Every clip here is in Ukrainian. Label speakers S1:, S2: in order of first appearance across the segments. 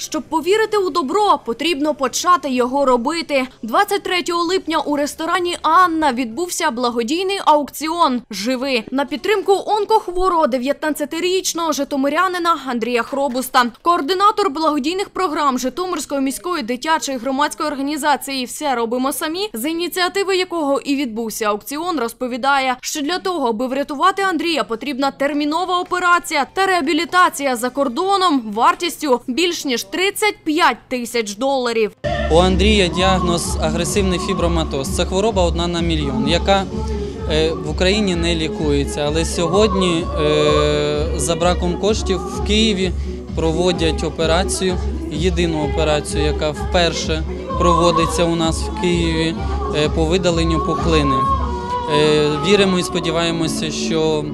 S1: Щоб повірити у добро, потрібно почати його робити. 23 липня у ресторані Анна відбувся благодійний аукціон Живи на підтримку онкохворого 19-річного житомирянина Андрія Хробуста. Координатор благодійних програм Житомирської міської дитячої громадської організації Все робимо самі, з ініціативи якого і відбувся аукціон, розповідає, що для того, аби врятувати Андрія, потрібна термінова операція та реабілітація за кордоном вартістю більш ніж 35 тисяч доларів.
S2: У Андрія діагноз агресивний фіброматоз. Це хвороба одна на мільйон, яка е, в Україні не лікується. Але сьогодні е, за браком коштів в Києві проводять операцію, єдину операцію, яка вперше проводиться у нас в Києві е, по видаленню пухлини. Віримо і сподіваємося, що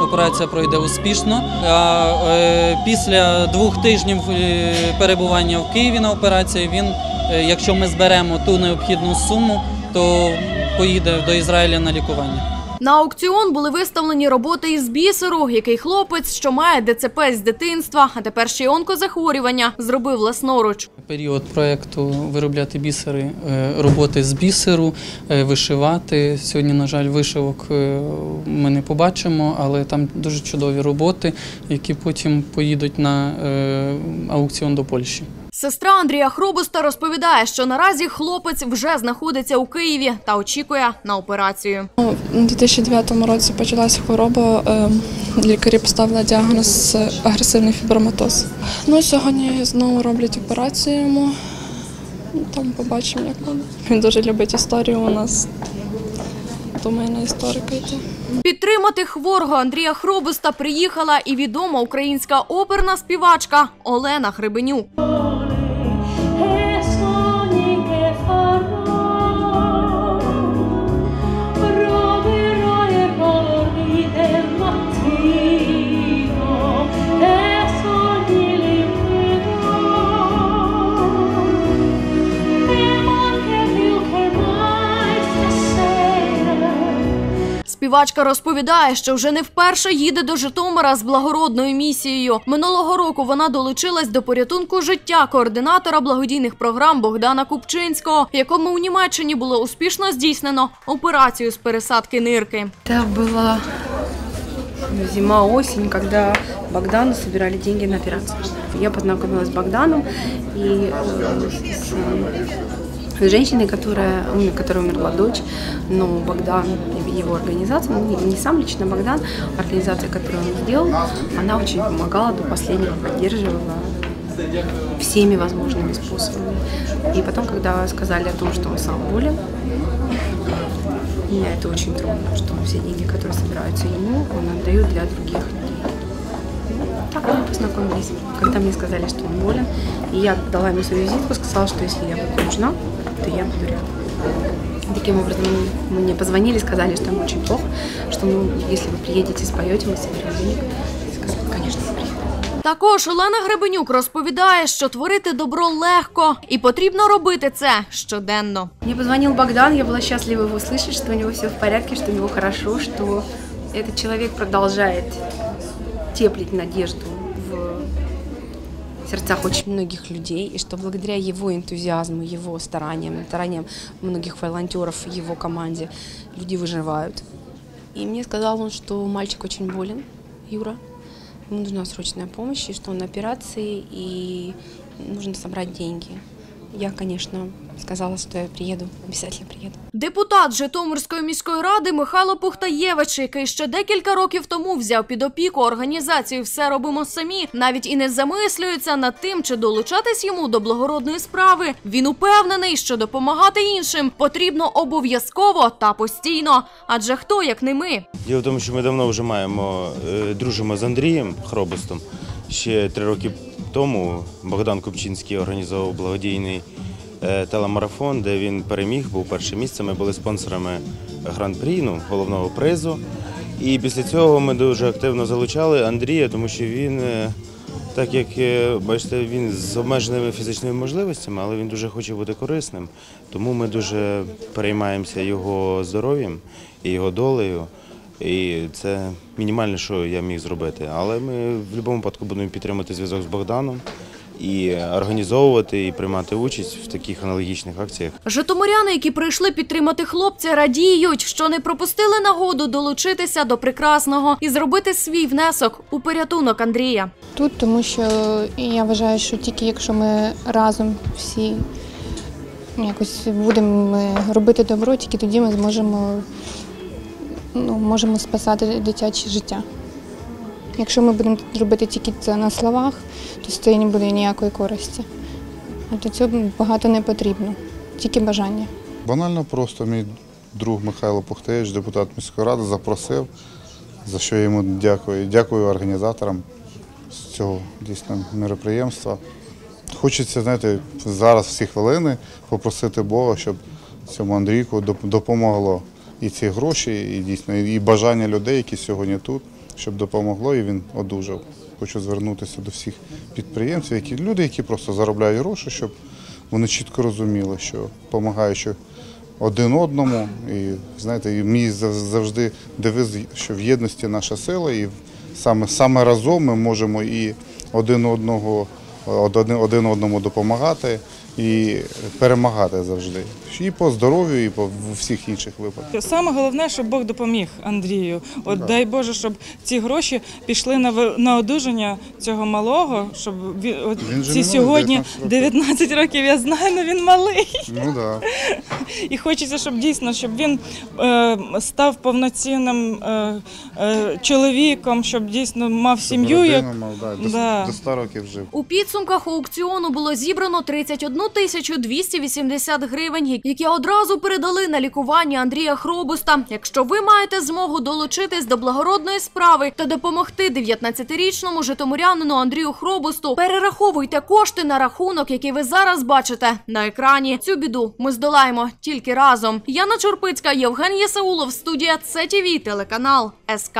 S2: Операція пройде успішно. А е, після двох тижнів е, перебування в Києві на операції він, е, якщо ми зберемо ту необхідну суму, то поїде до Ізраїля на лікування.
S1: На аукціон були виставлені роботи із бісеру, який хлопець, що має ДЦП з дитинства, а тепер ще й онкозахворювання, зробив власноруч.
S2: Період проєкту виробляти бісери, е, роботи з бісеру, е, вишивати. Сьогодні, на жаль, вишивок е, ми не побачимо, але там дуже чудові роботи, які потім поїдуть на аукціон до Польщі.
S1: Сестра Андрія Хробуста розповідає, що наразі хлопець вже знаходиться у Києві та очікує на операцію.
S3: У 2009 році почалася хвороба. е, Лікарі поставили діагноз агресивний фіброматоз. Ну, сьогодні знову роблять операцію йому. Ну, Там побачимо, як буде. Він дуже любить історію у нас. Думає на історика йти.
S1: Підтримати хворого Андрія Хробуста приїхала і відома українська оперна співачка Олена Гребенюк.
S4: Hey.
S1: Співачка розповідає, що вже не вперше їде до Житомира з благородною місією. Минулого року вона долучилась до порятунку життя координатора благодійних програм Богдана Купчинського, якому у Німеччині було успішно здійснено операцію з пересадки нирки.
S5: Это была зима-осень, когда Богдану собирали деньги на операцию. Я познакомилась с Богданом и э, с, э, с женщиной, которая, у меня- которой умерла дочь, но Богдан, его организация, ну, не, сам лично Богдан, организация, которую он сделал, она очень помогала до последнего, поддерживала всеми возможными способами. И потом, когда сказали о том, что он сам болен, меня это очень тронуло, что все деньги, которые собираются ему, он отдает для других. Ну, Так мы познакомились. Когда мне сказали, что он болен, и я дала ему свою визитку, сказала, что если я буду нужна, то я буду рядом. Таким образом, мне позвонили, сказали, что ему очень плохо, что ну, если вы приедете, споете, мы соберем денег. Я сказала, конечно, я приеду.
S1: Також Олена Гребенюк розповідає, що творити добро легко і потрібно робити це щоденно.
S5: Мне позвонил Богдан, я была счастлива его слышать, что у него все в порядке, что у него хорошо, что этот человек продолжает теплить надежду в сердцах очень многих людей, и что благодаря его энтузиазму, его стараниям, стараниям многих волонтеров, его команде, люди выживают. И мне сказал он, что мальчик очень болен, Юра, ему нужна срочная помощь, и что он на операции, и нужно собрать деньги. Я, конечно, сказала, что я приеду, обязательно приеду.
S1: Депутат Житомирської міської ради Михайло Пухтаєвич, який ще декілька років тому взяв під опіку організацію Все робимо самі, навіть і не замислюється над тим, чи долучатись йому до благородної справи. Він упевнений, що допомагати іншим потрібно обов'язково та постійно. Адже хто як не ми?
S6: Діло в тому, що ми давно вже маємо, е, дружимо з Андрієм Хробостом. Ще три роки тому Богдан Купчинський організовував благодійний е, телемарафон, де він переміг, був перше місце. Ми були спонсорами гран-прі, ну, головного призу. І після цього ми дуже активно залучали Андрія, тому що він, е, так як е, бачите, він з обмеженими фізичними можливостями, але він дуже хоче бути корисним. Тому ми дуже переймаємося його здоров'ям і його долею. І це мінімальне, що я міг зробити. Але ми в будь-якому випадку будемо підтримувати зв'язок з Богданом і організовувати і приймати участь в таких аналогічних акціях.
S1: Житомиряни, які прийшли підтримати хлопця, радіють, що не пропустили нагоду долучитися до прекрасного і зробити свій внесок у порятунок Андрія.
S7: тут, тому що я вважаю, що тільки якщо ми разом всі якось будемо робити добро, тільки тоді ми зможемо ну, можемо спасати дитяче життя. Якщо ми будемо робити тільки це на словах, то з цього не буде ніякої користі. А для цього багато не потрібно, тільки бажання.
S8: Банально просто мій друг Михайло Пухтевич, депутат міської ради, запросив, за що я йому дякую. Дякую організаторам з цього дійсно мероприємства. Хочеться, знаєте, зараз в ці хвилини попросити Бога, щоб цьому Андрійку допомогло і ці гроші, і дійсно і бажання людей, які сьогодні тут, щоб допомогло, і він одужав. Хочу звернутися до всіх підприємців, які люди, які просто заробляють гроші, щоб вони чітко розуміли, що допомагаючи один одному, і знаєте, і мій зав- завжди девиз, що в єдності наша сила, і саме, саме разом ми можемо і один одного один, один одному допомагати і перемагати завжди. І по здоров'ю, і по всіх інших випадках.
S9: Саме головне, щоб Бог допоміг Андрію. От дай Боже, щоб ці гроші пішли на на одужання цього малого, щоб він, от
S8: Він
S9: ці
S8: малий,
S9: сьогодні
S8: 19 років.
S9: 19 років. Я знаю, але він малий.
S8: Ну так.
S9: І хочеться, щоб дійсно, щоб він е, став повноцінним е, е, чоловіком, щоб дійсно мав сім'ю. Як...
S8: да, до,
S9: Да.
S8: до 100 років жив.
S1: У підсумках аукціону було зібрано 31 тисячу 280 гривень, які одразу передали на лікування Андрія Хробуста. Якщо ви маєте змогу долучитись до благородної справи та допомогти 19-річному житомирянину Андрію Хробусту, перераховуйте кошти на рахунок, який ви зараз бачите на екрані. Цю біду ми здолаємо тільки разом. Яна Чорпицька, Євген Єсаулов, студія ЦТВ, телеканал СК.